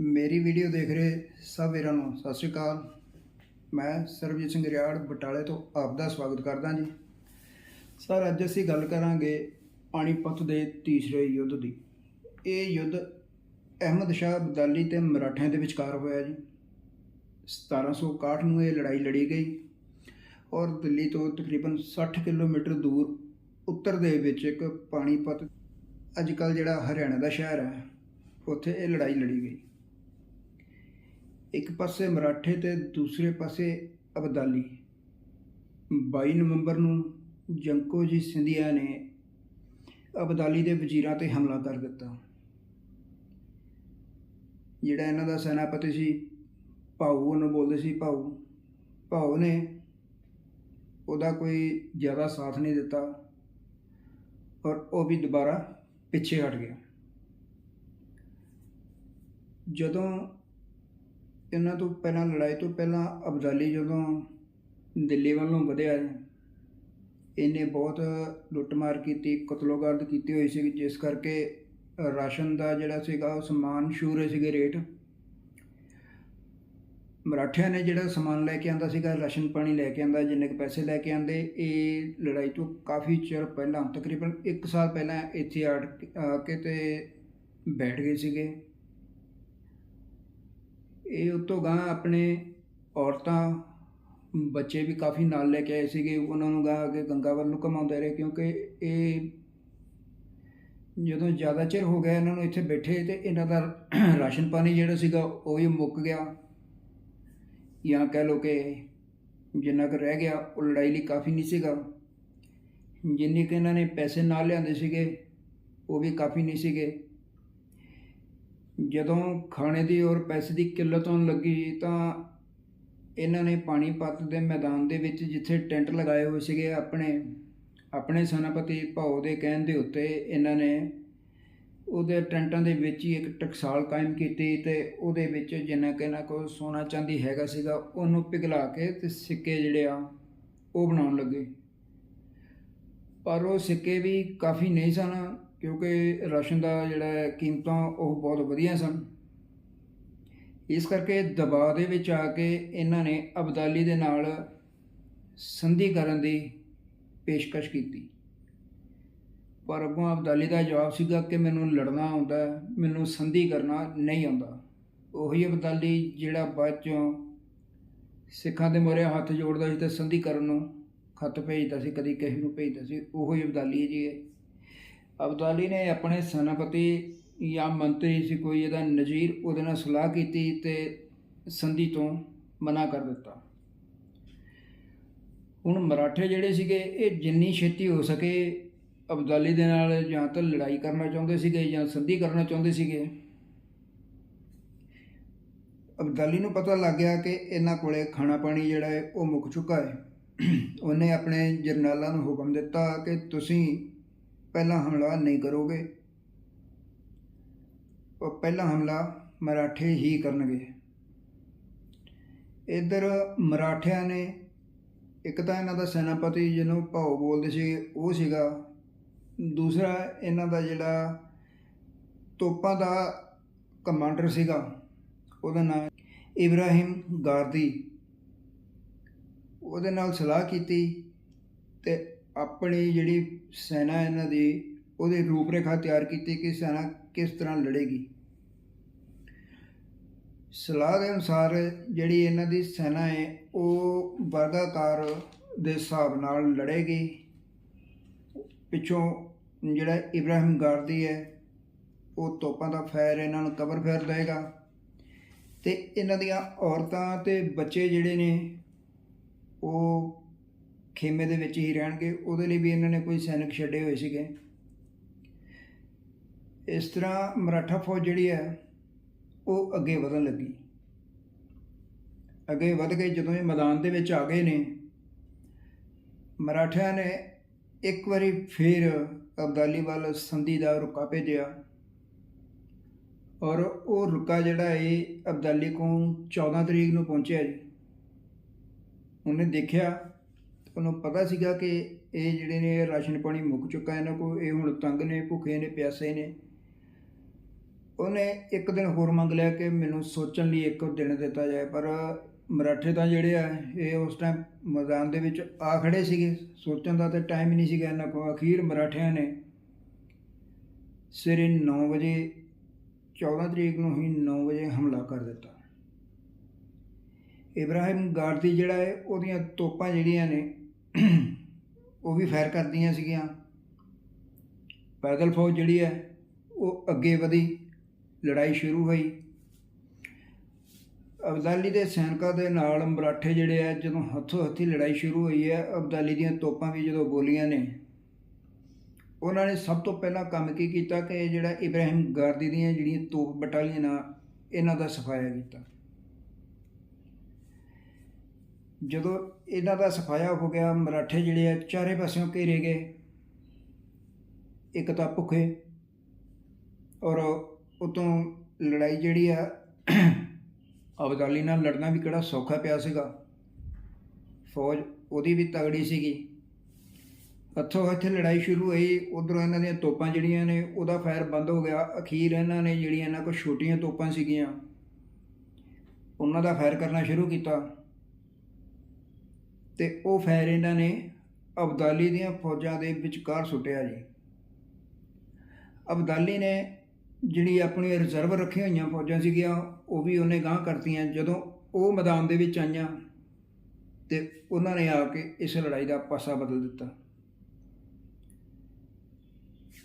ਮੇਰੀ ਵੀਡੀਓ ਦੇਖ ਰਹੇ ਸਭ ਵੀਰਾਂ ਨੂੰ ਸਤਿ ਸ਼੍ਰੀ ਅਕਾਲ। ਮੈਂ ਸਰਬਜੀਤ ਸਿੰਘ ਰਿਆੜ, ਬਟਾਲੇ ਤੋਂ ਆਪ ਦਾ ਸਵਾਗਤ ਕਰਦਾ ਜੀ। ਸਰ, ਅੱਜ ਅਸੀਂ ਗੱਲ ਕਰਾਂਗੇ ਪਾਣੀਪਤ ਦੇ ਤੀਸਰੇ ਯੁੱਧ ਦੀ। ਇਹ ਯੁੱਧ ਅਹਿਮਦ ਸ਼ਾਹ ਅਬਦਾਲੀ ਤੇ ਮਰਾਠਿਆਂ ਦੇ ਵਿਚਕਾਰ ਹੋਇਆ ਜੀ। 1761 ਨੂੰ ਇਹ ਲੜਾਈ ਲੜੀ ਗਈ ਔਰ ਦਿੱਲੀ ਤੋਂ ਤਕਰੀਬਨ 60 ਕਿਲੋਮੀਟਰ ਦੂਰ ਉੱਤਰ ਦੇ ਵਿੱਚ ਇੱਕ ਪਾਣੀਪਤ, ਅੱਜ ਕੱਲ ਜਿਹੜਾ ਹਰਿਆਣਾ ਦਾ ਸ਼ਹਿਰ ਹੈ, ਉੱਥੇ ਇਹ ਲੜਾਈ ਲੜੀ ਗਈ। ਇੱਕ ਪਾਸੇ ਮਰਾਠੇ ਤੇ ਦੂਸਰੇ ਪਾਸੇ ਅਬਦਾਲੀ। 22 ਨਵੰਬਰ ਨੂੰ ਜੰਕੋ ਜੀ ਸਿੰਧੀਆ ਨੇ ਅਬਦਾਲੀ ਦੇ ਵਜ਼ੀਰਾਂ ਤੇ ਹਮਲਾ ਕਰ ਦਿੱਤਾ। ਜਿਹੜਾ ਇਹਨਾਂ ਦਾ ਸੈਨਾਪਤੀ ਸੀ, ਭਾਊ, ਉਹਨੂੰ ਬੋਲਦੇ ਸੀ ਭਾਊ। ਭਾਊ ਨੇ ਉਹਦਾ ਕੋਈ ਜ਼ਿਆਦਾ ਸਾਥ ਨਹੀਂ ਦਿੱਤਾ ਔਰ ਉਹ ਵੀ ਦੁਬਾਰਾ ਪਿੱਛੇ ਹਟ ਗਿਆ। ਜਦੋਂ ਇਹਨਾਂ ਤੋਂ ਪਹਿਲਾਂ, ਲੜਾਈ ਤੋਂ ਪਹਿਲਾਂ ਅਬਦਾਲੀ ਜਦੋਂ ਦਿੱਲੀ ਵੱਲੋਂ ਵਧਿਆ, ਇਹਨੇ ਬਹੁਤ ਲੁੱਟਮਾਰ ਕੀਤੀ, ਕਤਲੋਗਰਦ ਕੀਤੀ ਹੋਈ ਸੀ, ਜਿਸ ਕਰਕੇ ਰਾਸ਼ਨ ਦਾ ਜਿਹੜਾ ਸੀਗਾ, ਉਹ ਸਮਾਨ ਸ਼ੂਰੇ ਸੀਗੇ ਰੇਟ। ਮਰਾਠਿਆਂ ਨੇ ਜਿਹੜਾ ਸਮਾਨ ਲੈ ਕੇ ਆਂਦਾ ਸੀਗਾ, ਰਾਸ਼ਨ ਪਾਣੀ ਲੈ ਕੇ ਆਂਦਾ, ਜਿੰਨੇ ਕੁ ਪੈਸੇ ਲੈ ਕੇ ਆਂਦੇ, ਇਹ ਲੜਾਈ ਤੋਂ ਕਾਫੀ ਚਿਰ ਪਹਿਲਾਂ, ਤਕਰੀਬਨ 1 ਸਾਲ ਪਹਿਲਾਂ ਇੱਥੇ ਆੜ ਆ ਕੇ ਤੇ ਬੈਠ ਗਏ ਸੀਗੇ। ਇਹ ਉਤੋਂ ਗਾਂ ਆਪਣੇ ਔਰਤਾਂ, ਬੱਚੇ ਵੀ ਕਾਫੀ ਨਾਲ ਲੈ ਕੇ ਆਏ ਸੀਗੇ। ਉਹਨਾਂ ਨੂੰ ਗਾਂ ਅੱਗੇ ਗੰਗਾ ਵੱਲ ਨੂੰ ਘਮਾਉਂਦੇ ਰਹੇ ਕਿਉਂਕਿ ਇਹ ਜਦੋਂ ਜ਼ਿਆਦਾ ਚਿਰ ਹੋ ਗਿਆ ਇਹਨਾਂ ਨੂੰ ਇੱਥੇ ਬੈਠੇ ਤੇ ਇਹਨਾਂ ਦਾ ਰਾਸ਼ਨ ਪਾਣੀ ਜਿਹੜਾ ਸੀਗਾ ਉਹ ਵੀ ਮੁੱਕ ਗਿਆ। ਜਾਂ ਕਹਿ ਲੋ ਕਿ ਜਿੰਨਾ ਕੁ ਰਹਿ ਗਿਆ, ਉਹ ਲੜਾਈ ਲਈ ਕਾਫੀ ਨਹੀਂ ਸੀਗਾ। ਜਿੰਨੇ ਕਿ ਇਹਨਾਂ ਨੇ ਪੈਸੇ ਨਾਲ ਲਿਆਂਦੇ ਸੀਗੇ, ਉਹ ਵੀ ਕਾਫੀ ਨਹੀਂ ਸੀਗੇ। ਜਦੋਂ ਖਾਣੇ ਦੀ ਔਰ ਪੈਸੇ ਦੀ ਕਿੱਲਤ ਹੋਣ ਲੱਗੀ ਤਾਂ ਇਹਨਾਂ ਨੇ ਪਾਣੀਪਤ ਦੇ ਮੈਦਾਨ ਦੇ ਵਿੱਚ ਜਿੱਥੇ ਟੈਂਟ ਲਗਾਏ ਹੋਏ ਸੀਗੇ, ਆਪਣੇ ਆਪਣੇ ਸੈਨਾਪਤੀ ਭਾਉ ਦੇ ਕਹਿਣ ਦੇ ਉੱਤੇ ਇਹਨਾਂ ਨੇ ਉਹਦੇ ਟੈਂਟਾਂ ਦੇ ਵਿੱਚ ਹੀ ਇੱਕ ਟਕਸਾਲ ਕਾਇਮ ਕੀਤੀ ਤੇ ਉਹਦੇ ਵਿੱਚ ਜਿੰਨਾ ਕਿ ਇਹਨਾਂ ਕੋਲ ਸੋਨਾ ਚਾਂਦੀ ਹੈਗਾ ਸੀਗਾ, ਉਹਨੂੰ ਪਿਘਲਾ ਕੇ ਤੇ ਸਿੱਕੇ ਜਿਹੜੇ ਆ, ਉਹ ਬਣਾਉਣ ਲੱਗੇ। ਪਰ ਉਹ ਸਿੱਕੇ ਵੀ ਕਾਫੀ ਨਹੀਂ ਸਨ ਕਿਉਂਕਿ ਰਾਸ਼ਨ ਦਾ ਜਿਹੜਾ ਕੀਮਤਾਂ ਉਹ ਬਹੁਤ ਵਧੀਆ ਸਨ। ਇਸ ਕਰਕੇ ਦਬਾਅ ਦੇ ਵਿੱਚ ਆ ਕੇ ਇਹਨਾਂ ਨੇ ਅਬਦਾਲੀ ਦੇ ਨਾਲ ਸੰਧੀ ਕਰਨ ਦੀ ਪੇਸ਼ਕਸ਼ ਕੀਤੀ। ਪਰ ਅੱਗੋਂ ਅਬਦਾਲੀ ਦਾ ਜਵਾਬ ਸੀਗਾ ਕਿ ਮੈਨੂੰ ਲੜਨਾ ਆਉਂਦਾ, ਮੈਨੂੰ ਸੰਧੀ ਕਰਨਾ ਨਹੀਂ ਆਉਂਦਾ। ਉਹੀ ਅਬਦਾਲੀ ਜਿਹੜਾ ਬਾਅਦ ਚੋਂ ਸਿੱਖਾਂ ਦੇ ਮੋਰੇ ਹੱਥ ਜੋੜਦਾ ਸੀ ਤੇ ਸੰਧੀ ਕਰਨ ਨੂੰ ਖੱਤ ਭੇਜਦਾ ਸੀ, ਕਦੀ ਕਿਸੇ ਨੂੰ ਭੇਜਦਾ ਸੀ, ਉਹੀ ਅਬਦਾਲੀ ਹੈ ਜੀ ਇਹ। ਅਬਦਾਲੀ ਨੇ ਆਪਣੇ ਸੈਨਾਪਤੀ ਜਾਂ ਮੰਤਰੀ ਸੀ, ਕੋਈ ਇਹਦਾ ਨਜ਼ੀਰ ਉਹਦੇ ਨਾਲ ਸਲਾਹ ਕੀਤੀ ਤੇ ਸੰਧੀ ਤੋਂ ਮਨਾ ਕਰ ਦਿੱਤਾ। ਹੁਣ ਮਰਾਠੇ ਜਿਹੜੇ ਸੀਗੇ, ਇਹ ਜਿੰਨੀ ਛੇਤੀ ਹੋ ਸਕੇ ਅਬਦਾਲੀ ਦੇ ਨਾਲ ਜਾਂ ਤਾਂ ਲੜਾਈ ਕਰਨਾ ਚਾਹੁੰਦੇ ਸੀਗੇ ਜਾਂ ਸੰਧੀ ਕਰਨਾ ਚਾਹੁੰਦੇ ਸੀਗੇ। ਅਬਦਾਲੀ ਨੂੰ ਪਤਾ ਲੱਗ ਗਿਆ ਕਿ ਇਹਨਾਂ ਕੋਲੇ ਖਾਣਾ ਪਾਣੀ ਜਿਹੜਾ ਹੈ, ਉਹ ਮੁੱਕ ਚੁੱਕਾ ਹੈ। ਉਹਨੇ ਆਪਣੇ ਜਰਨੈਲਾਂ ਨੂੰ ਹੁਕਮ ਦਿੱਤਾ ਕਿ ਤੁਸੀਂ ਪਹਿਲਾ ਹਮਲਾ ਨਹੀਂ ਕਰੋਗੇ। ਉਹ ਪਹਿਲਾ ਹਮਲਾ ਮਰਾਠੇ ਹੀ ਕਰਨਗੇ। ਇਧਰ ਮਰਾਠਿਆਂ ਨੇ ਇੱਕ ਤਾਂ ਇਹਨਾਂ ਦਾ ਸੈਨਾਪਤੀ ਜਿਹਨੂੰ ਭਾਉ ਬੋਲਦੇ ਸੀ, ਉਹ ਸੀਗਾ। ਦੂਸਰਾ ਇਹਨਾਂ ਦਾ ਜਿਹੜਾ ਤੋਪਾਂ ਦਾ ਕਮਾਂਡਰ ਸੀਗਾ, ਉਹਦਾ ਨਾਮ ਇਬਰਾਹਿਮ ਗਾਰਦੀ। ਉਹਦੇ ਨਾਲ ਸਲਾਹ ਕੀਤੀ ਤੇ ਆਪਣੀ ਜਿਹੜੀ ਸੈਨਾ ਇਹਨਾਂ ਦੀ, ਉਹਦੇ ਰੂਪਰੇਖਾ ਤਿਆਰ ਕੀਤੀ ਕਿ ਸੈਨਾ ਕਿਸ ਤਰ੍ਹਾਂ ਲੜੇਗੀ। ਸਲਾਹ ਦੇ ਅਨੁਸਾਰ ਜਿਹੜੀ ਇਹਨਾਂ ਦੀ ਸੈਨਾ ਹੈ, ਉਹ ਵਰਗਾਕਾਰ ਦੇ ਹਿਸਾਬ ਨਾਲ ਲੜੇਗੀ। ਪਿੱਛੋਂ ਜਿਹੜਾ ਇਬਰਾਹਿਮ ਗਾਰਦੀ ਹੈ, ਉਹ ਤੋਪਾਂ ਦਾ ਫਾਇਰ ਇਹਨਾਂ ਨੂੰ ਕਵਰ ਫਾਇਰ ਦੇਗਾ ਤੇ ਇਹਨਾਂ ਦੀਆਂ ਔਰਤਾਂ ਤੇ ਬੱਚੇ ਜਿਹੜੇ ਨੇ, ਉਹ ਖੇਮੇ ਦੇ ਵਿੱਚ ਹੀ ਰਹਿਣਗੇ, ਉਹਦੇ ਲਈ ਵੀ ਇਹਨਾਂ ਨੇ ਕੋਈ ਸੈਨਿਕ ਛੱਡੇ ਹੋਏ ਸੀਗੇ। ਇਸ ਤਰ੍ਹਾਂ ਮਰਾਠਾ ਫੌਜ ਜਿਹੜੀ ਹੈ, ਉਹ ਅੱਗੇ ਵਧਣ ਲੱਗੀ। ਅੱਗੇ ਵਧ ਕੇ ਜਦੋਂ ਇਹ ਮੈਦਾਨ ਦੇ ਵਿੱਚ ਆ ਗਏ ਨੇ, ਮਰਾਠਿਆਂ ਨੇ ਇੱਕ ਵਾਰੀ ਫਿਰ ਅਬਦਾਲੀ ਵੱਲ ਸੰਧੀ ਦਾ ਰੁਕਾ ਭੇਜਿਆ ਔਰ ਉਹ ਰੁਕਾ ਜਿਹੜਾ ਇਹ ਅਬਦਾਲੀ ਕੋਲ 14 ਤਰੀਕ ਨੂੰ ਪਹੁੰਚਿਆ ਜੀ। ਉਹਨੇ ਦੇਖਿਆ ਉਹਨੂੰ ਪਤਾ ਸੀਗਾ ਕਿ ਇਹ ਜਿਹੜੇ ਨੇ ਰਾਸ਼ਨ ਪਾਣੀ ਮੁੱਕ ਚੁੱਕਾ ਇਹਨਾਂ ਕੋਲ ਇਹ ਹੁਣ ਤੰਗ ਨੇ, ਭੁੱਖੇ ਨੇ, ਪਿਆਸੇ ਨੇ। ਉਹਨੇ ਇੱਕ ਦਿਨ ਹੋਰ ਮੰਗ ਲਿਆ ਕਿ ਮੈਨੂੰ ਸੋਚਣ ਲਈ ਇੱਕ ਦਿਨ ਦਿੱਤਾ ਜਾਏ, ਪਰ ਮਰਾਠੇ ਤਾਂ ਜਿਹੜੇ ਆ, ਇਹ ਉਸ ਟਾਈਮ ਮੈਦਾਨ ਦੇ ਵਿੱਚ ਆ ਖੜੇ ਸੀਗੇ। ਸੋਚਣ ਦਾ ਤਾਂ ਟਾਈਮ ਹੀ ਨਹੀਂ ਸੀਗਾ ਇਹਨਾਂ ਕੋਲ। ਅਖੀਰ ਮਰਾਠਿਆਂ ਨੇ ਸਵੇਰੇ 9 ਵਜੇ 14 ਤਰੀਕ ਨੂੰ ਹੀ 9 ਵਜੇ ਹਮਲਾ ਕਰ ਦਿੱਤਾ। ਇਬਰਾਹਿਮ ਗਾਰਦੀ ਜਿਹੜਾ ਹੈ, ਉਹਦੀਆਂ ਤੋਪਾਂ ਜਿਹੜੀਆਂ ਨੇ ਉਹ ਵੀ ਫਾਇਰ ਕਰਦੀਆਂ ਸੀਗੀਆਂ। ਪੈਦਲ ਫੌਜ ਜਿਹੜੀ ਹੈ, ਉਹ ਅੱਗੇ ਵਧੀ, ਲੜਾਈ ਸ਼ੁਰੂ ਹੋਈ। ਅਬਦਾਲੀ ਦੇ ਸੈਨਿਕਾਂ ਦੇ ਨਾਲ ਮਰਾਠੇ ਜਿਹੜੇ ਆ, ਜਦੋਂ ਹੱਥੋਂ ਹੱਥੀ ਲੜਾਈ ਸ਼ੁਰੂ ਹੋਈ ਹੈ, ਅਬਦਾਲੀ ਦੀਆਂ ਤੋਪਾਂ ਵੀ ਜਦੋਂ ਬੋਲੀਆਂ ਨੇ, ਉਹਨਾਂ ਨੇ ਸਭ ਤੋਂ ਪਹਿਲਾਂ ਕੰਮ ਕੀ ਕੀਤਾ ਕਿ ਇਹ ਜਿਹੜਾ ਇਬਰਾਹਿਮ ਗਾਰਦੀ ਦੀਆਂ ਜਿਹੜੀਆਂ ਤੋਪ ਬਟਾਲੀਅਨਾਂ ਇਹਨਾਂ ਦਾ ਸਫਾਇਆ ਕੀਤਾ। ਜਦੋਂ ਇਹਨਾਂ ਦਾ ਸਫਾਇਆ ਹੋ ਗਿਆ, ਮਰਾਠੇ ਜਿਹੜੇ ਆ ਚਾਰੇ ਪਾਸਿਓਂ ਘੇਰੇ ਗਏ। ਇੱਕ ਤਾਂ ਭੁੱਖੇ ਔਰ ਉਤੋਂ ਲੜਾਈ ਜਿਹੜੀ ਆ, ਅਬਦਾਲੀ ਨਾਲ ਲੜਨਾ ਵੀ ਕਿਹੜਾ ਸੌਖਾ ਪਿਆ ਸੀਗਾ। ਫੌਜ ਉਹਦੀ ਵੀ ਤਗੜੀ ਸੀਗੀ। ਹੱਥੋਂ ਹੱਥ ਲੜਾਈ ਸ਼ੁਰੂ ਹੋਈ, ਉਧਰੋਂ ਇਹਨਾਂ ਦੀਆਂ ਤੋਪਾਂ ਜਿਹੜੀਆਂ ਨੇ, ਉਹਦਾ ਫਾਇਰ ਬੰਦ ਹੋ ਗਿਆ। ਅਖੀਰ ਇਹਨਾਂ ਨੇ ਜਿਹੜੀਆਂ ਇਹਨਾਂ ਕੋਲ ਛੋਟੀਆਂ ਤੋਪਾਂ ਸੀਗੀਆਂ, ਉਹਨਾਂ ਦਾ ਫਾਇਰ ਕਰਨਾ ਸ਼ੁਰੂ ਕੀਤਾ। ਤੇ ਉਹ ਫੈਰ ਇਹਨਾਂ ਨੇ ਅਬਦਾਲੀ ਦੀਆਂ ਫੌਜਾਂ ਦੇ ਵਿਚਕਾਰ ਸੁੱਟਿਆ ਜੀ। ਅਬਦਾਲੀ ਨੇ ਜਿਹੜੀ ਆਪਣੀ ਰਿਜ਼ਰਵ ਰੱਖੀਆਂ ਹੋਈਆਂ ਫੌਜਾਂ ਸੀਗੀਆਂ, ਉਹ ਵੀ ਉਹਨੇ ਗਾਂਹ ਕਰਤੀਆਂ। ਜਦੋਂ ਉਹ ਮੈਦਾਨ ਦੇ ਵਿੱਚ ਆਈਆਂ ਤੇ ਉਹਨਾਂ ਨੇ ਆ ਕੇ ਇਸ ਲੜਾਈ ਦਾ ਪਾਸਾ ਬਦਲ ਦਿੱਤਾ।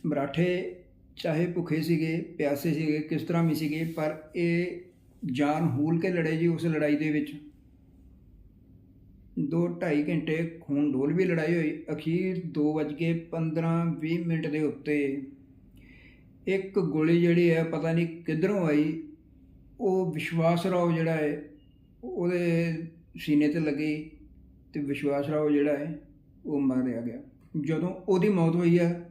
ਮਰਾਠੇ ਚਾਹੇ ਭੁੱਖੇ ਸੀਗੇ, ਪਿਆਸੇ ਸੀਗੇ, ਕਿਸ ਤਰ੍ਹਾਂ ਵੀ ਸੀਗੇ, ਪਰ ਇਹ ਜਾਨ ਹੂਲ ਕੇ ਲੜੇ ਜੀ ਉਸ ਲੜਾਈ ਦੇ ਵਿੱਚ। ਦੋ ਢਾਈ ਘੰਟੇ ਖੂਨ ਡੋਲ ਵੀ ਲੜਾਈ ਹੋਈ। ਅਖੀਰ 2:15-20 ਮਿੰਟ ਦੇ ਉੱਤੇ। ਇੱਕ ਗੋਲੀ ਜਿਹੜੀ ਹੈ, ਪਤਾ ਨਹੀਂ ਕਿੱਧਰੋਂ ਆਈ। ਉਹ ਵਿਸ਼ਵਾਸ ਰਾਓ ਜਿਹੜਾ ਹੈ, ਉਹਦੇ ਸੀਨੇ ਤੇ ਲੱਗੀ ਤੇ ਵਿਸ਼ਵਾਸ ਰਾਓ ਜਿਹੜਾ ਹੈ, ਉਹ ਮਾਰਿਆ ਗਿਆ। ਜਦੋਂ ਉਹਦੀ ਮੌਤ ਹੋਈ ਹੈ,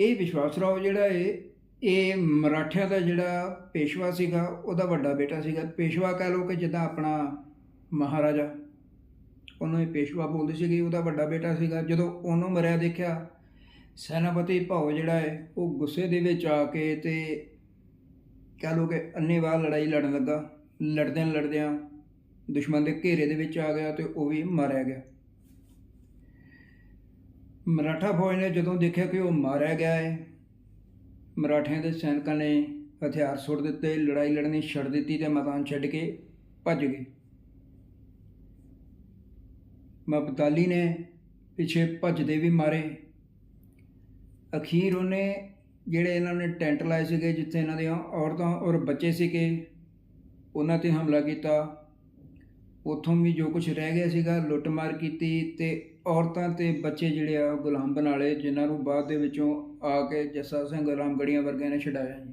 ਇਹ ਵਿਸ਼ਵਾਸ ਰਾਓ ਜਿਹੜਾ ਹੈ, ਇਹ ਮਰਾਠਿਆਂ ਦਾ ਜਿਹੜਾ ਪੇਸ਼ਵਾ ਸੀਗਾ, ਉਹਦਾ ਵੱਡਾ ਬੇਟਾ ਸੀਗਾ। ਪੇਸ਼ਵਾ ਕਹਿ ਲਓ ਕਿ ਜਿੱਦਾਂ ਆਪਣਾ ਮਹਾਰਾਜਾ। ਉਹਨੂੰ ਇਹ ਪੇਸ਼ਵਾ ਬੋਲਦੇ ਸੀਗੇ, ਉਹਦਾ ਵੱਡਾ ਬੇਟਾ ਸੀਗਾ। ਜਦੋਂ ਉਹਨੂੰ ਮਰਿਆ ਦੇਖਿਆ, ਸੈਨਾਪਤੀ ਭਾਉ ਜਿਹੜਾ ਹੈ, ਉਹ ਗੁੱਸੇ ਦੇ ਵਿੱਚ ਆ ਕੇ ਤੇ ਕਹਿ ਲੋ ਕਿ ਅੰਨੇਵਾਹ ਲੜਾਈ ਲੜਨ ਲੱਗਾ। ਲੜਦਿਆਂ ਲੜਦਿਆਂ ਦੁਸ਼ਮਣ ਦੇ ਘੇਰੇ ਦੇ ਵਿੱਚ ਆ ਗਿਆ ਤੇ ਉਹ ਵੀ ਮਾਰਿਆ ਗਿਆ। ਮਰਾਠਾ ਫੌਜ ਨੇ ਜਦੋਂ ਦੇਖਿਆ ਕਿ ਉਹ ਮਾਰਿਆ ਗਿਆ ਹੈ, ਮਰਾਠਿਆਂ ਦੇ ਸੈਨਿਕਾਂ ਨੇ ਹਥਿਆਰ ਸੁੱਟ ਦਿੱਤੇ, ਲੜਾਈ ਲੜਨੀ ਛੱਡ ਦਿੱਤੀ ਤੇ ਮੈਦਾਨ ਛੱਡ ਕੇ ਭੱਜ ਗਏ। ਮਬਦਾਲੀ ਨੇ ਪਿੱਛੇ ਭੱਜਦੇ ਵੀ ਮਾਰੇ। ਅਖੀਰ ਉਹਨੇ ਜਿਹੜੇ ਇਹਨਾਂ ਨੇ ਟੈਂਟ ਲਾਏ ਸੀਗੇ, ਜਿੱਥੇ ਇਹਨਾਂ ਦੀਆਂ ਔਰਤਾਂ ਔਰ ਬੱਚੇ ਸੀਗੇ, ਉਹਨਾਂ ਤੇ ਹਮਲਾ ਕੀਤਾ। ਉਥੋਂ ਵੀ ਜੋ ਕੁਝ ਰਹਿ ਗਿਆ ਸੀਗਾ, ਲੁੱਟਮਾਰ ਕੀਤੀ ਤੇ ਔਰਤਾਂ ਤੇ ਬੱਚੇ ਜਿਹੜੇ ਆ ਗੁਲਾਮ ਬਣਾ ਲਏ, ਜਿਨ੍ਹਾਂ ਨੂੰ ਬਾਅਦ ਦੇ ਵਿੱਚੋਂ ਆ ਕੇ ਜੱਸਾ ਸਿੰਘ ਗੁਲਾਮ ਗੜੀਆਂ ਵਰਗਿਆਂ ਨੇ ਛਡਾਇਆ ਜੀ।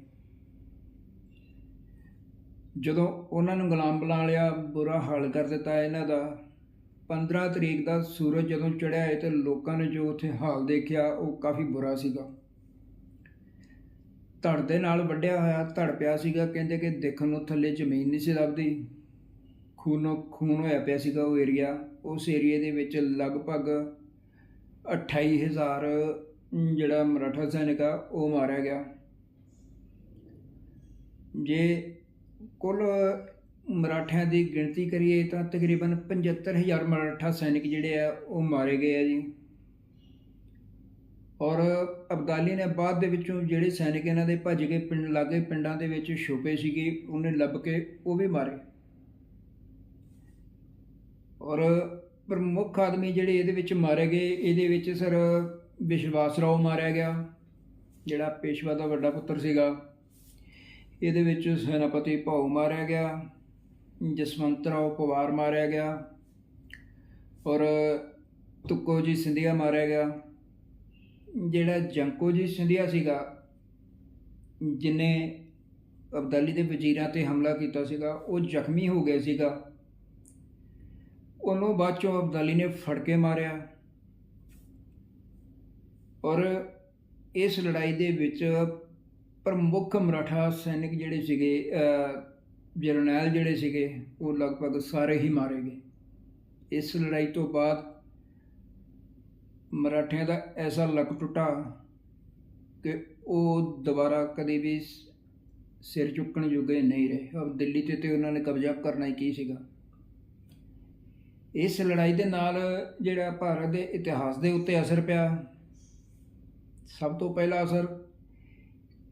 ਜਦੋਂ ਉਹਨਾਂ ਨੂੰ ਗੁਲਾਮ ਬਣਾ ਲਿਆ, ਬੁਰਾ ਹਾਲ ਕਰ ਦਿੱਤਾ ਇਹਨਾਂ ਦਾ 15 ਤਰੀਕ ਦਾ ਸੂਰਜ ਜਦੋਂ ਚੜ੍ਹਿਆ ਹੈ ਤੇ ਲੋਕਾਂ ਨੇ ਜੋ ਉੱਥੇ ਹਾਲ ਦੇਖਿਆ, ਉਹ ਕਾਫੀ ਬੁਰਾ ਸੀਗਾ। ਧੜ ਦੇ ਨਾਲ ਵੱਢਿਆ ਹੋਇਆ ਧੜ ਪਿਆ ਸੀਗਾ, ਕਹਿੰਦੇ ਕਿ ਦੇਖਣ ਨੂੰ ਥੱਲੇ ਜ਼ਮੀਨ ਨਹੀਂ ਸੀ ਲੱਭਦੀ। ਖੂਨੋ, ਖੂਨ ਹੋਇਆ ਪਿਆ ਸੀਗਾ ਉਹ ਏਰੀਆ ਉਸ ਏਰੀਏ ਦੇ ਵਿੱਚ ਲਗਭਗ 28000 ਜਿਹੜਾ ਮਰਾਠਾ ਸੈਨਿਕ ਆ, ਉਹ ਮਾਰਿਆ ਗਿਆ। ਜੇ ਕੁੱਲ ਮਰਾਠਿਆਂ ਦੀ ਗਿਣਤੀ ਕਰੀਏ ਤਾਂ ਤਕਰੀਬਨ 75000 ਮਰਾਠਾ ਸੈਨਿਕ ਜਿਹੜੇ ਆ, ਉਹ ਮਾਰੇ ਗਏ ਆ ਜੀ। ਔਰ ਅਬਦਾਲੀ ਨੇ ਬਾਅਦ ਦੇ ਵਿੱਚੋਂ ਜਿਹੜੇ ਸੈਨਿਕ ਇਹਨਾਂ ਦੇ ਭੱਜ ਕੇ ਪਿੰਡ, ਲਾਗੇ ਪਿੰਡਾਂ ਦੇ ਵਿੱਚ ਛੁਪੇ ਸੀਗੇ, ਉਹਨੇ ਲੱਭ ਕੇ ਉਹ ਵੀ ਮਾਰੇ। ਔਰ ਪ੍ਰਮੁੱਖ ਆਦਮੀ ਜਿਹੜੇ ਇਹਦੇ ਵਿੱਚ ਮਾਰੇ ਗਏ, ਇਹਦੇ ਵਿੱਚ ਸਰ ਵਿਸ਼ਵਾਸ ਰਾਓ ਮਾਰਿਆ ਗਿਆ, ਜਿਹੜਾ ਪੇਸ਼ਵਾ ਦਾ ਵੱਡਾ ਪੁੱਤਰ ਸੀਗਾ। ਇਹਦੇ ਵਿੱਚ ਸੈਨਾਪਤੀ ਭਾਉ ਮਾਰਿਆ ਗਿਆ। ਜਸਵੰਤ ਰਾਓ ਪਵਾਰ ਮਾਰਿਆ ਗਿਆ ਔਰ ਤੁੱਕੋ ਜੀ ਸਿੰਧੀਆ ਮਾਰਿਆ ਗਿਆ। ਜਿਹੜਾ ਜੰਕੋ ਜੀ ਸਿੰਧੀਆ ਸੀਗਾ, ਜਿਨੇ ਅਬਦਾਲੀ ਦੇ ਵਜ਼ੀਰਾਂ ਤੇ ਹਮਲਾ ਕੀਤਾ ਸੀਗਾ, ਉਹ ਜ਼ਖਮੀ ਹੋ ਗਿਆ ਸੀਗਾ। ਉਹਨੂੰ ਬਾਅਦ ਚੋਂ ਅਬਦਾਲੀ ਨੇ ਫੜ ਕੇ ਮਾਰਿਆ। ਔਰ ਇਸ ਲੜਾਈ ਦੇ ਵਿੱਚ ਪ੍ਰਮੁੱਖ ਮਰਾਠਾ ਸੈਨਿਕ ਜਿਹੜੇ ਸੀਗੇ ਜਰਨੈਲ ਜਿਹੜੇ ਸੀਗੇ, ਉਹ ਲਗਭਗ ਸਾਰੇ ਹੀ ਮਾਰੇ ਗਏ। ਇਸ ਲੜਾਈ ਤੋਂ ਬਾਅਦ ਮਰਾਠਿਆਂ ਦਾ ਐਸਾ ਲੱਕ ਟੁੱਟਾ ਕਿ ਉਹ ਦੁਬਾਰਾ ਕਦੇ ਵੀ ਸਿਰ ਚੁੱਕਣ ਜੋਗੇ ਨਹੀਂ ਰਹੇ। ਅਬ ਦਿੱਲੀ ਤੇ ਤੇ ਉਹਨਾਂ ਨੇ ਕਬਜ਼ਾ ਕਰਨਾ ਹੀ ਕੀ ਸੀਗਾ? ਇਸ ਲੜਾਈ ਦੇ ਨਾਲ ਜਿਹੜਾ ਭਾਰਤ ਦੇ ਇਤਿਹਾਸ ਦੇ ਉੱਤੇ ਅਸਰ ਪਿਆ। ਸਭ ਤੋਂ ਪਹਿਲਾ ਅਸਰ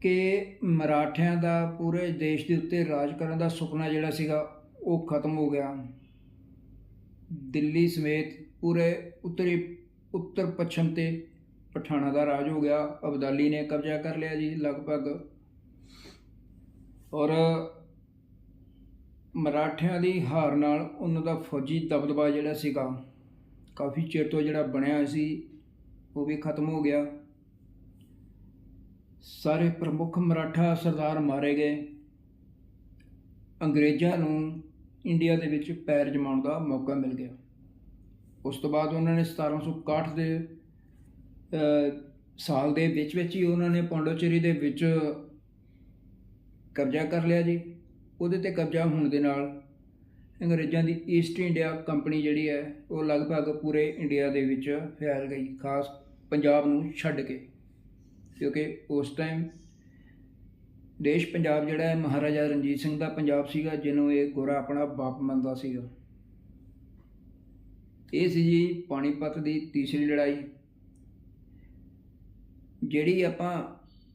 ਕਿ ਮਰਾਠਿਆਂ ਦਾ ਪੂਰੇ ਦੇਸ਼ ਦੇ ਉੱਤੇ ਰਾਜ ਕਰਨ ਦਾ ਸੁਪਨਾ ਜਿਹੜਾ ਸੀਗਾ, ਉਹ ਖਤਮ ਹੋ ਗਿਆ। ਦਿੱਲੀ ਸਮੇਤ ਪੂਰੇ ਉੱਤਰੀ, ਉੱਤਰ ਪੱਛਮ ਤੇ ਪਠਾਣਾ ਦਾ ਰਾਜ ਹੋ ਗਿਆ। ਅਬਦਾਲੀ ਨੇ ਕਬਜ਼ਾ ਕਰ ਲਿਆ ਜੀ ਲਗਭਗ। ਔਰ ਮਰਾਠਿਆਂ ਦੀ ਹਾਰ ਨਾਲ ਉਹਨਾਂ ਦਾ ਫੌਜੀ ਦਬਦਬਾ ਜਿਹੜਾ ਸੀਗਾ, ਕਾਫੀ ਚਿਰ ਤੋਂ ਜਿਹੜਾ ਬਣਿਆ ਸੀ, ਉਹ ਵੀ ਖਤਮ ਹੋ ਗਿਆ। ਸਾਰੇ ਪ੍ਰਮੁੱਖ ਮਰਾਠਾ ਸਰਦਾਰ ਮਾਰੇ ਗਏ। ਅੰਗਰੇਜ਼ਾਂ ਨੂੰ ਇੰਡੀਆ ਦੇ ਵਿੱਚ ਪੈਰ ਜਮਾਉਣ ਦਾ ਮੌਕਾ ਮਿਲ ਗਿਆ। ਉਸ ਤੋਂ ਬਾਅਦ ਉਹਨਾਂ ਨੇ 1761 ਦੇ ਸਾਲ ਦੇ ਵਿੱਚ ਵਿੱਚ ਹੀ ਉਹਨਾਂ ਨੇ ਪੌਂਡੋਚੇਰੀ ਦੇ ਵਿੱਚ ਕਬਜ਼ਾ ਕਰ ਲਿਆ ਜੀ। ਉਹਦੇ ਤੇ ਕਬਜ਼ਾ ਹੋਣ ਦੇ ਨਾਲ ਅੰਗਰੇਜ਼ਾਂ ਦੀ ਈਸਟ ਇੰਡੀਆ ਕੰਪਨੀ ਜਿਹੜੀ ਹੈ, ਉਹ ਲਗਭਗ ਪੂਰੇ ਇੰਡੀਆ ਦੇ ਵਿੱਚ ਫੈਲ ਗਈ, ਖਾਸ ਪੰਜਾਬ ਨੂੰ ਛੱਡ ਕੇ। ਕਿਉਂਕਿ ਉਸ ਟਾਈਮ ਦੇਸ਼ ਪੰਜਾਬ ਜਿਹੜਾ ਹੈ, ਮਹਾਰਾਜਾ ਰਣਜੀਤ ਸਿੰਘ ਦਾ ਪੰਜਾਬ ਸੀਗਾ, ਜਿਹਨੂੰ ਇਹ ਗੋਰਾ ਆਪਣਾ ਬਾਪ ਮੰਨਦਾ ਸੀਗਾ। ਇਹ ਸੀ ਜੀ ਪਾਣੀਪਤ ਦੀ ਤੀਸਰੀ ਲੜਾਈ, ਜਿਹੜੀ ਆਪਾਂ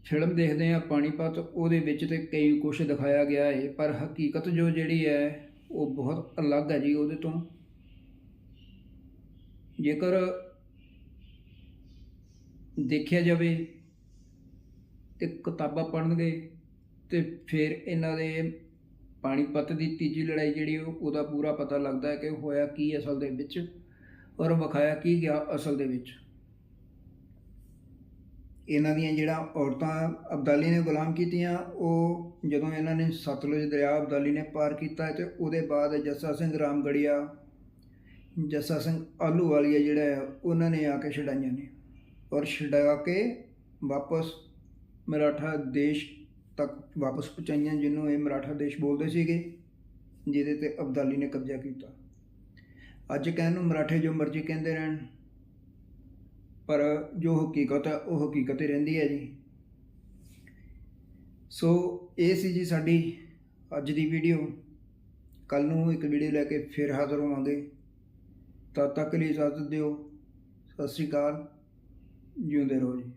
ਫਿਲਮ ਦੇਖਦੇ ਆ ਪਾਣੀਪਤ ਉਹਦੇ ਵਿੱਚ ਤੇ ਕਈ ਕੁਝ ਦਿਖਾਇਆ ਗਿਆ ਹੈ ਪਰ ਹਕੀਕਤ ਜੋ ਜਿਹੜੀ ਹੈ, ਉਹ ਬਹੁਤ ਅਲੱਗ ਹੈ ਜੀ ਉਹਦੇ ਤੋਂ। ਜੇਕਰ ਦੇਖਿਆ ਜਾਵੇ ਤੇ ਕਿਤਾਬਾਂ ਪੜ੍ਹਨਗੇ ਤੇ ਫਿਰ ਇਹਨਾਂ ਦੇ ਪਾਣੀਪਤ ਦੀ ਤੀਜੀ ਲੜਾਈ ਜਿਹੜੀ ਉਹ- ਉਹਦਾ ਪੂਰਾ ਪਤਾ ਲੱਗਦਾ ਹੈ ਕਿ ਹੋਇਆ ਕੀ ਅਸਲ ਦੇ ਵਿੱਚ ਔਰ ਵਿਖਾਇਆ ਕੀ ਗਿਆ ਅਸਲ ਦੇ ਵਿੱਚ। ਇਹਨਾਂ ਦੀਆਂ ਜਿਹੜਾ ਔਰਤਾਂ ਅਬਦਾਲੀ ਨੇ ਗੁਲਾਮ ਕੀਤੀਆਂ, ਉਹ ਜਦੋਂ ਇਹਨਾਂ ਨੇ ਸਤਲੁਜ ਦਰਿਆ ਅਬਦਾਲੀ ਨੇ ਪਾਰ ਕੀਤਾ ਤੇ ਉਹਦੇ ਬਾਅਦ ਜੱਸਾ ਸਿੰਘ ਰਾਮਗੜੀਆ, ਜੱਸਾ ਸਿੰਘ ਆਲੂ ਵਾਲੀਆ ਜਿਹੜਾ ਹੈ, ਉਹਨਾਂ ਨੇ ਆ ਕੇ ਛਡਾਈਆਂ ਨੇ ਔਰ ਛਡਾ ਕੇ ਵਾਪਸ ਮਰਾਠਾ ਦੇਸ਼ ਤੱਕ ਵਾਪਸ ਪਹੁੰਚਾਈਆਂ, ਜਿਹਨੂੰ ਇਹ ਮਰਾਠਾ ਦੇਸ਼ ਬੋਲਦੇ ਸੀਗੇ, ਜਿਹਦੇ ਤੇ ਅਬਦਾਲੀ ਨੇ ਕਬਜ਼ਾ ਕੀਤਾ। ਅੱਜ ਕਹਿਣ ਨੂੰ ਮਰਾਠੇ ਜੋ ਮਰਜ਼ੀ ਕਹਿੰਦੇ ਰਹਿਣ, ਪਰ ਜੋ ਹਕੀਕਤ ਹੈ, ਉਹ ਹਕੀਕਤ ਹੀ ਰਹਿੰਦੀ ਹੈ ਜੀ। ਸੋ ਇਹ ਸੀ ਜੀ ਸਾਡੀ ਅੱਜ ਦੀ ਵੀਡੀਓ। ਕੱਲ ਨੂੰ ਇੱਕ ਵੀਡੀਓ ਲੈ ਕੇ ਫਿਰ ਹਾਜ਼ਰ ਹੋਵਾਂਗੇ। ਤਦ ਤੱਕ ਲਈ ਇਜਾਜ਼ਤ ਦਿਓ। ਸਤਿ ਸ਼੍ਰੀ ਅਕਾਲ। ਜਿਉਂਦੇ ਰਹੋ ਜੀ।